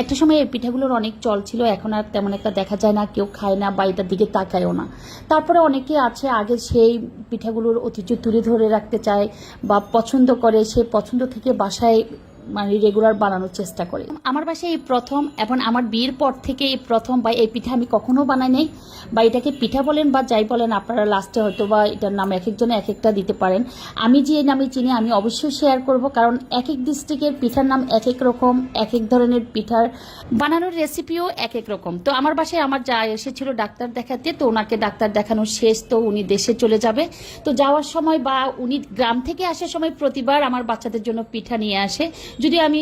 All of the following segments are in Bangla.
একটা সময় এই পিঠাগুলোর অনেক চল ছিল, এখন আর তেমন একটা দেখা যায় না, কেউ খায় না বা এটার দিকে তাকায়ও না। তারপরে অনেকে আছে, আগে সেই পিঠাগুলোর ঐতিহ্য তুলে ধরে রাখতে চায় বা পছন্দ করে, সেই পছন্দ থেকে বাসায় মানে রেগুলার বানানোর চেষ্টা করে। আমার বাসায় এই প্রথম এবং আমার বিয়ের পর থেকে এই প্রথম বা এই পিঠা আমি কখনো বানাই নাই। বা এটাকে পিঠা বলেন বা যাই বলেন, আপনারা লাস্টে হয়তো বা এটার নাম এক একজনে এক একটা দিতে পারেন। আমি যে নামে চিনি, আমি অবশ্যই শেয়ার করব কারণ এক এক ডিস্ট্রিক্টের পিঠার নাম এক এক রকম, এক এক ধরনের পিঠার বানানোর রেসিপিও এক এক রকম। তো আমার বাসায় আমার যা এসেছিল ডাক্তার দেখাতে, তো ওনাকে ডাক্তার দেখানো শেষ, তো উনি দেশে চলে যাবে। তো যাওয়ার সময় বা উনি গ্রাম থেকে আসার সময় প্রতিবার আমার বাচ্চাদের জন্য পিঠা নিয়ে আসে। যদি আমি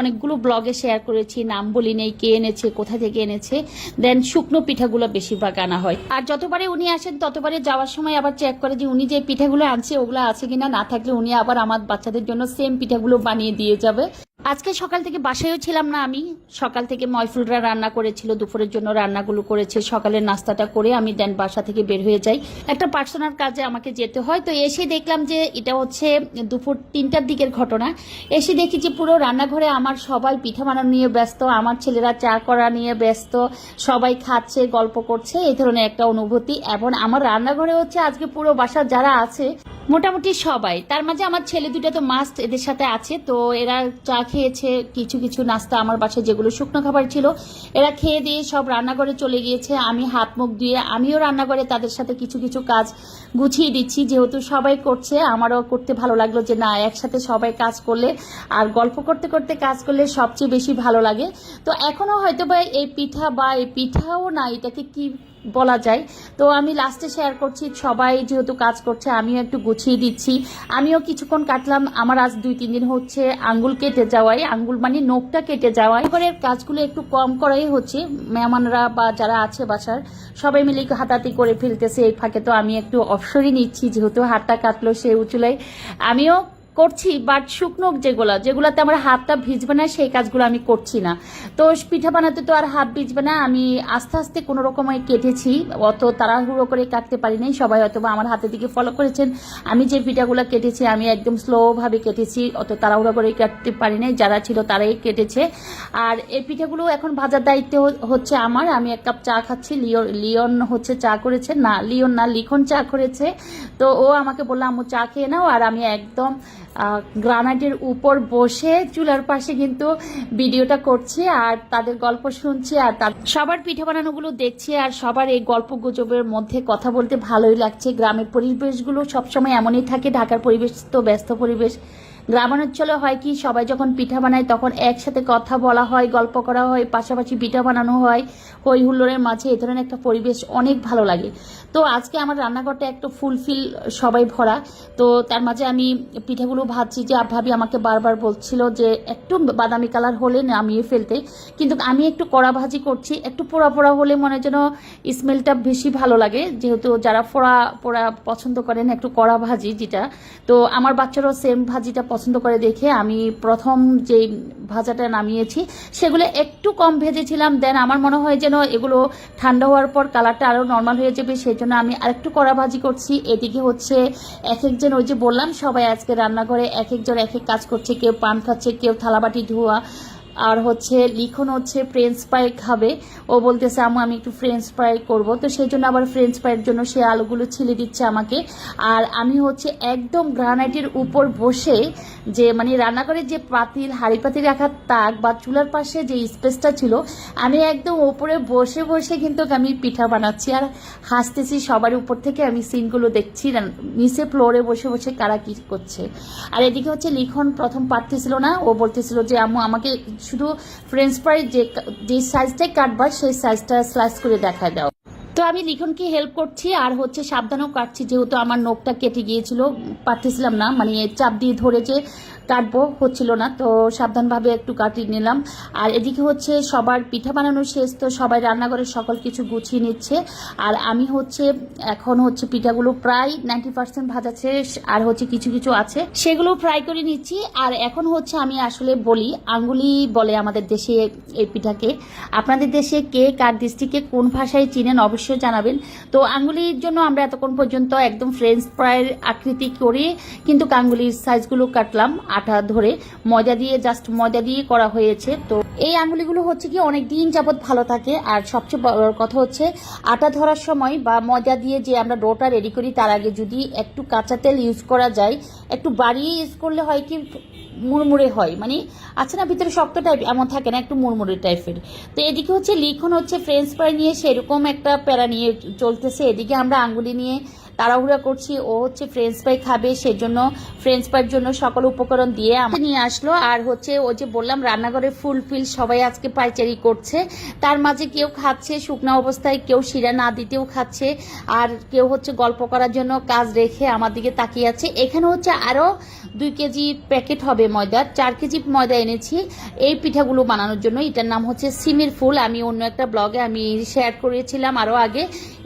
অনেকগুলো ব্লগে শেয়ার করেছি, নাম বলি নেই, কে এনেছে, কোথা থেকে এনেছে দেন শুকনো পিঠাগুলো বেশিরভাগ আনা হয়। আর যতবারে উনি আসেন, ততবারে যাওয়ার সময় আবার চেক করে যে উনি যে পিঠাগুলো আনছে, ওগুলো আছে কিনা, না থাকলে উনি আবার আমার বাচ্চাদের জন্য সেম পিঠাগুলো বানিয়ে দিয়ে যাবে। আজকে সকাল থেকে বাসায়ও ছিলাম না আমি। সকাল থেকে ময়ফুলরা রান্না করেছিল, দুপুরের জন্য রান্নাগুলো করেছে। সকালের নাস্তাটা করে আমি দেন বাসা থেকে বের হয়ে যাই। একটা পার্সোনাল কাজে আমাকে যেতে হয়। তো এসে দেখলাম যে এটা হচ্ছে দুপুর তিনটার দিকের ঘটনা। এসে দেখি যে পুরো রান্নাঘরে আমার সবাই পিঠা বানানো নিয়ে ব্যস্ত, আমার ছেলেরা চা করা নিয়ে ব্যস্ত, সবাই খাচ্ছে, গল্প করছে। এই ধরনের একটা অনুভূতি। এবং আমার রান্নাঘরে হচ্ছে আজকে পুরো বাসার যারা আছে মোটামুটি সবাই। তার মাঝে আমার ছেলে দুটো তো মাস্ট এদের সাথে আছে, তো এরা চা খেয়েছে, কিছু কিছু নাস্তা আমার বাসায় যেগুলো শুকনো খাবার ছিল, এরা খেয়ে দিয়ে সব রান্নাঘরে চলে গিয়েছে। আমি হাত মুখ দিয়ে আমিও রান্নাঘরে তাদের সাথে কিছু কিছু কাজ গুছিয়ে দিচ্ছি, যেহেতু সবাই করছে, আমারও করতে ভালো লাগল যে না, একসাথে সবাই কাজ করলে আর গল্প করতে করতে কাজ করলে সবচেয়ে বেশি ভালো লাগে। তো এখনও হয়তো বা এই পিঠা বা এই পিঠাও না, এটাকে কি বলা যায়। তো আমি লাস্টে শেয়ার করছি, সবাই যেহেতু কাজ করছে, আমিও একটু গুছিয়ে দিচ্ছি। আমিও কিছুক্ষণ কাটলাম, আমার আজ দুই তিন দিন হচ্ছে আঙ্গুল কেটে যাওয়ায় আঙ্গুল মানে নখটা কেটে যাওয়ায় ঘরের কাজগুলো একটু কম করাই হচ্ছে, মেহমানরা বা যারা আছে বাসার, সবাই মিলে হাতাহাতি করে ফেলতেছে এই ফাঁকে। তো আমি একটু অবসরই নিচ্ছি, যেহেতু হাতটা কাটলো সে উঁচুলাই আমিও করছি বাট শুকনো যেগুলো, যেগুলোতে আমার হাতটা ভিজবে না, সেই কাজগুলো আমি করছি না। তো পিঠা বানাতে তো আর হাত ভিজবে না, আমি আস্তে আস্তে কোনো রকমে কেটেছি, অত তাড়াহুড়ো করে কাটতে পারি নাই সবাই হয়তো আমার হাতের দিকে ফলো করেছেন। আমি যে পিঠাগুলো কেটেছি, আমি একদম স্লোভাবে কেটেছি, অত তাড়াহুড়ো করে কাটতে পারি নাই যারা ছিল তারাই কেটেছে। আর এই পিঠাগুলো এখন ভাজার দায়িত্ব হচ্ছে আমার, আমি এক কাপ চা খাচ্ছি লিওন লিওন হচ্ছে চা করেছে, না, লিওন না, লিখন চা করেছে। তো ও আমাকে বলল, আম্মু, চা খেয়ে নাও, আর আমি একদম গ্রানাইটের উপর বসে চুলার পাশে কিন্তু ভিডিওটা করছে আর তাদের গল্প শুনছে আর তার সবার পিঠে বানানোগুলো দেখছে আর সবার এই গল্প গুজবের মধ্যে কথা বলতে ভালোই লাগছে। গ্রামের পরিবেশগুলো সবসময় এমনই থাকে, ঢাকার পরিবেশ তো ব্যস্ত পরিবেশ। গ্রামাঞ্চলে হয় কি, সবাই যখন পিঠা বানায় তখন একসাথে কথা বলা হয়, গল্প করা হয়, পাশাপাশি পিঠা বানানো হয়। হই হুল্লোড়ের মাঝে এই ধরনের একটা পরিবেশ অনেক ভালো লাগে। তো আজকে আমার রান্নাঘরটা একটু ফুলফিল সবাই ভরা। তো তার মাঝে আমি পিঠাগুলো ভাবছি যে ভাবি আমাকে বারবার বলছিল যে একটু বাদামি কালার হলে নামিয়ে ফেলতে। কিন্তু আমি একটু কড়া ভাজি করছি, একটু পোড়া পোড়া হলে মনে যেন স্মেলটা বেশি ভালো লাগে। যেহেতু যারা পোড়া পোড়া পছন্দ করেন একটু কড়া ভাজি যেটা। তো আমার বাচ্চারাও সেম ভাজিটা পছন্দ করে দেখে আমি প্রথম যে ভাজাটা নামিয়েছি, সেগুলো একটু কম ভেজেছিলাম দেন আমার মনে হয় যেন এগুলো ঠান্ডা হওয়ার পর কালারটা আরও নর্মাল হয়ে যাবে, সেই জন্য আমি আরেকটু কড়া ভাজি করছি। এদিকে হচ্ছে এক একজন ওই যে বললাম, সবাই আজকে রান্নাঘরে এক একজন এক এক কাজ করছে, কেউ পান খাচ্ছে, কেউ থালাবাটি ধোয়া আর হচ্ছে লিখন হচ্ছে ফ্রেঞ্চ ফ্রাই খাবে। ও বলতেছে আমু আমি একটু ফ্রেঞ্চ ফ্রাই করব। তো সেই জন্য আবার ফ্রেঞ্চ ফ্রাইয়ের জন্য সে আলুগুলো ছিলে দিচ্ছে আমাকে। আর আমি হচ্ছে একদম গ্রানাইটের উপর বসে যে মানে রান্নাঘরের যে পাতিল, হাঁড়ি পাতিল রাখার তাক বা চুলার পাশে যে স্পেসটা ছিল, আমি একদম ওপরে বসে বসে কিন্তু আমি পিঠা বানাচ্ছি। আর হাসতেছি সবার উপর থেকে, আমি সিনগুলো দেখছি। নিচে ফ্লোরে বসে বসে কারা কি করছে। আর এদিকে হচ্ছে লিখন প্রথম পারতেছিল না। ও বলতেছিল যে, আম্মু, আমাকে শুধু ফ্রেঞ্চ ফ্রাই যে যে সাইজটাই কাটবা সেই সাইজটা স্লাইস করে দেখা দাও। তো আমি লিখনকে হেল্প করছি, আর হচ্ছে সাবধানও কাটছি, যেহেতু আমার নখটা কেটে গিয়েছিল, পারতেছিলাম না মানে চাপ দিয়ে ধরে যে কাটবো, হচ্ছিল না। তো সাবধানভাবে একটু কাটিয়ে নিলাম। আর এদিকে হচ্ছে সবার পিঠা বানানো শেষ, তো সবাই রান্নাঘরে সকল কিছু গুছিয়ে নিচ্ছে। আর আমি হচ্ছে, এখন হচ্ছে পিঠাগুলো প্রায় নাইনটি পার্সেন্ট ভাজা শেষ, আর হচ্ছে কিছু কিছু আছে, সেগুলো ফ্রাই করে নিচ্ছি। আর এখন হচ্ছে আমি আসলে বলি, আঙ্গুলি বলে আমাদের দেশে এই পিঠাকে। আপনাদের দেশে কে কার ডিস্ট্রিক্টে কোন ভাষায় চিনেন অবশ্যই জানাবেন। তো আঙ্গুলির জন্য আমরা এতক্ষণ পর্যন্ত একদম ফ্রেঞ্চ ফ্রাইয়ের আকৃতি করে, কিন্তু আঙ্গুলির সাইজগুলো কাটলাম। আটা ধরে ময়দা দিয়ে জাস্ট ময়দা দিয়ে করা হয়েছে। তো এই আঙুলিগুলো হচ্ছে কি অনেক দিন যাবত ভালো থাকে। আর সবচেয়ে বড় কথা হচ্ছে আটা ধরার সময় বা ময়দা দিয়ে যে আমরা ডোটা রেডি করি, তার আগে যদি একটু কাঁচা তেল ইউজ করা যায়, একটু বাড়িয়ে ইউজ করলে হয় কি মুড়মুড়ে হয়। মানে আছে না, ভিতরে শক্ত টাইপ এমন থাকে না, একটু মুড়মুড়ে টাইপের তো এদিকে হচ্ছে লিখন হচ্ছে ফ্রেঞ্চ ফ্রাই নিয়ে সেরকম একটা প্যারা নিয়ে চলতেছে। এদিকে আমরা আঙ্গুলি নিয়ে তাড়াহুড়া করছি। ও হচ্ছে ফ্রেঞ্চ ফ্রাই খাবে, সেজন্য ফ্রেঞ্চ ফ্রাইয়ের জন্য সকল উপকরণ দিয়ে আমাকে নিয়ে আসলো। আর হচ্ছে ওই যে বললাম, রান্নাঘরে ফুল ফিল সবাই আজকে পাইচারি করছে। তার মাঝে কেউ খাচ্ছে, শুকনো অবস্থায় কেউ শিরা না দিতেও খাচ্ছে। আর কেউ হচ্ছে গল্প করার জন্য কাজ রেখে আমার দিকে তাকিয়ে আছে। এখানে হচ্ছে আরও দুই কেজি প্যাকেট হবে ময়দার চার কেজি ময়দা এনেছি। এই পিঠাগুলো বানানোর জন্য। এটার নাম হচ্ছে সিমের ফুল। আমি অন্য একটা ব্লগে আমি শেয়ার করেছিলাম আরও আগে।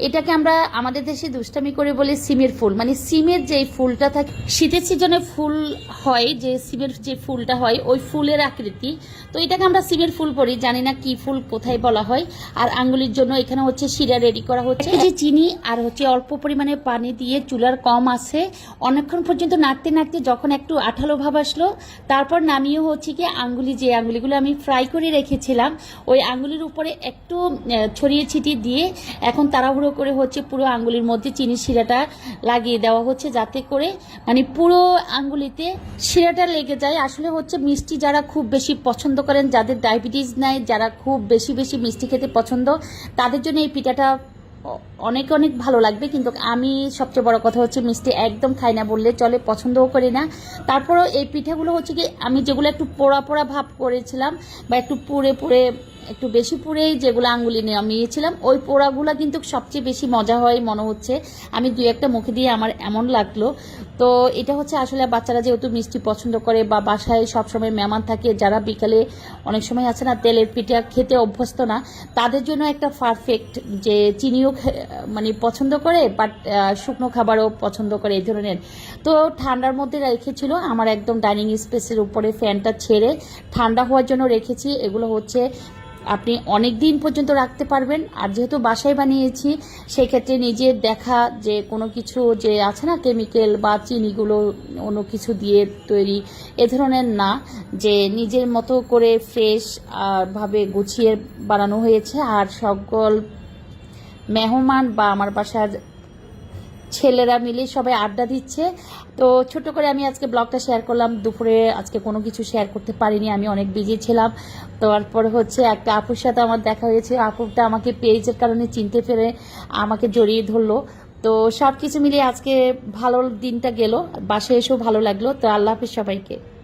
এটাকে আমরা আমাদের দেশে দুষ্টামি করে বলি সিমের ফুল। মানে সিমের যে ফুলটা থাকে, শীতের সিজনে ফুল হয়, যে সিমের যে ফুলটা হয়, ওই ফুলের আকৃতি। তো এটাকে আমরা সিমের ফুল বলি। জানি না কি ফুল, কোথায় বলা হয়। আর আঙ্গুলির জন্য এখানে হচ্ছে শিরা রেডি করা হচ্ছে। যে চিনি আর হচ্ছে অল্প পরিমাণে পানি দিয়ে চুলার কম আছে। অনেকক্ষণ পর্যন্ত নাড়তে নাড়তে যখন একটু আঠালো ভাব আসলো। তারপর নামিয়ে হচ্ছে কি আঙ্গুলি, যে আঙ্গুলিগুলো আমি ফ্রাই করে রেখেছিলাম, ওই আঙ্গুলির উপরে একটু ছড়িয়ে ছিটিয়ে দিয়ে এখন তাড়াহুড়ো করে হচ্ছে পুরো আঙ্গুলির মধ্যে চিনি শিরাটা লাগিয়ে দেওয়া হচ্ছে যাতে করে মানে পুরো আঙ্গুলিতে শিরাটা লেগে যায়। আসলে হচ্ছে মিষ্টি যারা খুব বেশি পছন্দ করেন, যাদের ডায়াবেটিস নাই, যারা খুব বেশি বেশি মিষ্টি খেতে পছন্দ, তাদের জন্য এই পিঠাটা অনেক অনেক ভালো লাগবে, কিন্তু আমি সবচেয়ে বড় কথা হচ্ছে মিষ্টি একদম খাই না বললে চলে, পছন্দও করি না। তারপরেও এই পিঠাগুলো হচ্ছে কি, আমি যেগুলো একটু পোড়া পোড়া ভাব করেছিলাম বা একটু পুড়ে পুড়ে, একটু বেশি পুড়েই যেগুলো আঙ্গুলি নামিয়েছিলাম ওই পোড়াগুলো কিন্তু সবচেয়ে বেশি মজা হয় মনে হচ্ছে। আমি দুই একটা মুখে দিয়ে আমার এমন লাগল। তো এটা হচ্ছে আসলে বাচ্চারা যেহেতু মিষ্টি পছন্দ করে বা বাসায় সবসময় মেহমান থাকে, যারা বিকালে অনেক সময় আছে না, তেলের পিঠা খেতে অভ্যস্ত না, তাদের জন্য একটা পারফেক্ট যে চিনিও মানে পছন্দ করে বাট শুকনো খাবারও পছন্দ করে এই ধরনের। তো ঠান্ডার মধ্যে রেখেছিল, আমার একদম ডাইনিং স্পেসের উপরে ফ্যানটা ছেড়ে ঠান্ডা হওয়ার জন্য রেখেছি। এগুলো হচ্ছে আপনি অনেক দিন পর্যন্ত রাখতে পারবেন। আর যেহেতু বাসায় বানিয়েছি, সেক্ষেত্রে নিজের দেখা যে কোনো কিছু যে আছে না, কেমিক্যাল বা চিনিগুলো অন্য কিছু দিয়ে তৈরি, এ ধরনের না। যে নিজের মতো করে ফ্রেশ ভাবে গুছিয়ে বানানো হয়েছে। আর সকল মেহমান বা আমার বাসার ছেলেরা মিলে সবাই আড্ডা দিচ্ছে। তো ছোট করে আমি আজকে ব্লগটা শেয়ার করলাম। দুপুরে আজকে কোনো কিছু শেয়ার করতে পারিনি। আমি অনেক বিজি ছিলাম। তারপরে হচ্ছে একটা আপুর সাথে আমার দেখা হয়েছে। আপুটা আমাকে পেজের কারণে চিনতে পেরে আমাকে জড়িয়ে ধরলো। তো সব কিছু মিলিয়ে আজকে ভালো দিনটা গেল। বাসায় এসেও ভালো লাগল। তো আল্লাহ হাফিজ সবাইকে।